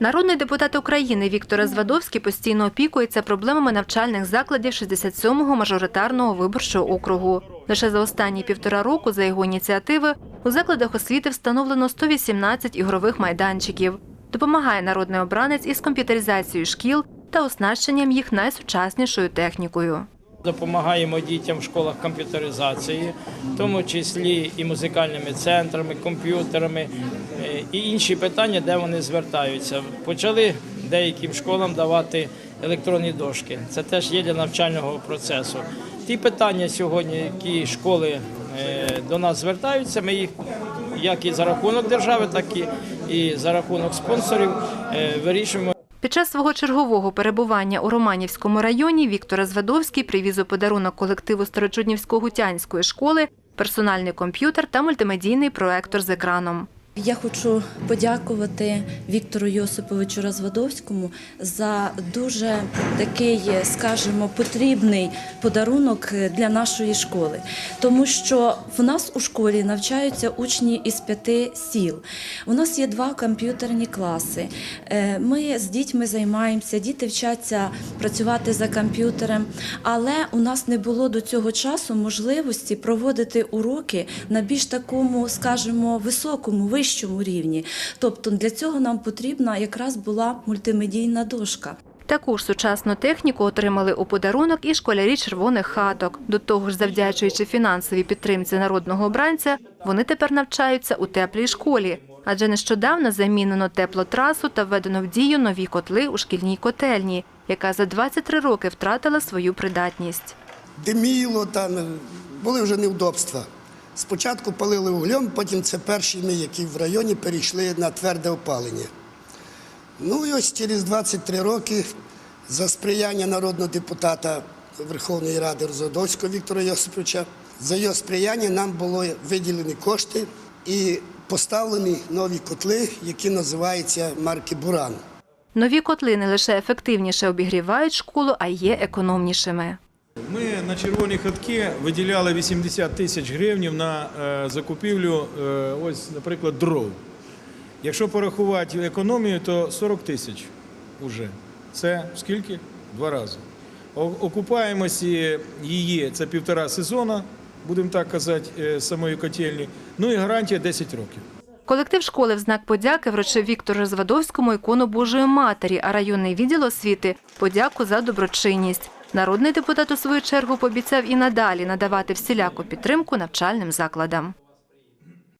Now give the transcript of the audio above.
Народний депутат України Віктор Развадовський постійно опікується проблемами навчальних закладів 67-го мажоритарного виборчого округу. Лише за останні півтора року за його ініціативи у закладах освіти встановлено 118 ігрових майданчиків. Допомагає народний обранець із комп'ютеризацією шкіл та оснащенням їх найсучаснішою технікою. Допомагаємо дітям в школах комп'ютеризації, в тому числі і музикальними центрами, комп'ютерами е, і інші питання, де вони звертаються. Почали деяким школам давати електронні дошки. Це теж є для навчального процесу. Ті питання сьогодні, які школи е, до нас звертаються, ми їх як і за рахунок держави, так і, за рахунок спонсорів е, вирішуємо. Під час свого чергового перебування у Романівському районі Віктор Азвадовський привіз у подарунок колективу Старочуднівсько-Гутянської школи персональний комп'ютер та мультимедійний проектор з екраном. Я хочу подякувати Віктору Йосиповичу Розвадовському за дуже такий, скажімо, потрібний подарунок для нашої школи, тому що в нас у школі навчаються учні із п'яти сіл. У нас є два комп'ютерні класи. Е, Ми з дітьми займаємося, діти вчаться працювати за комп'ютером, але у нас не було до цього часу можливості проводити уроки на більш такому, скажімо, високому, вищому рівні. Тобто для цього нам потрібна якраз була мультимедійна дошка. Таку ж сучасну техніку отримали у подарунок і школярі червоних хаток. До того ж, завдячуючи фінансовій підтримці народного обранця, вони тепер навчаються у теплій школі. Адже нещодавно замінено теплотрасу та введено в дію нові котли у шкільній котельні, яка за 23 роки втратила свою придатність. диміло, там були вже невдобства. Спочатку палили углем, потім це перші ми, які в районі перейшли на тверде опалення. Ну і ось через 23 роки за сприяння народного депутата Верховної Ради Розодовського Віктора Йосиповича, за його сприяння нам було виділені кошти і поставлені нові котли, які називаються марки Буран. Нові котли не лише ефективніше обігрівають школу, а й є економнішими. Ми на червоні хатки виділяли 80 тисяч гривень на е, закупівлю, е, ось, наприклад, дров. Якщо порахувати економію, то 40 тисяч уже. Це скільки? Два рази. О- Окупаємості її це півтора сезона, будемо так казати, е, самої котельні. Ну і гарантія 10 років. Колектив школи в знак подяки вручив Віктору Розвадовському ікону Божої Матері, а районний відділ освіти – подяку за доброчинність. Народний депутат у свою чергу пообіцяв і надалі надавати всіляку підтримку навчальним закладам.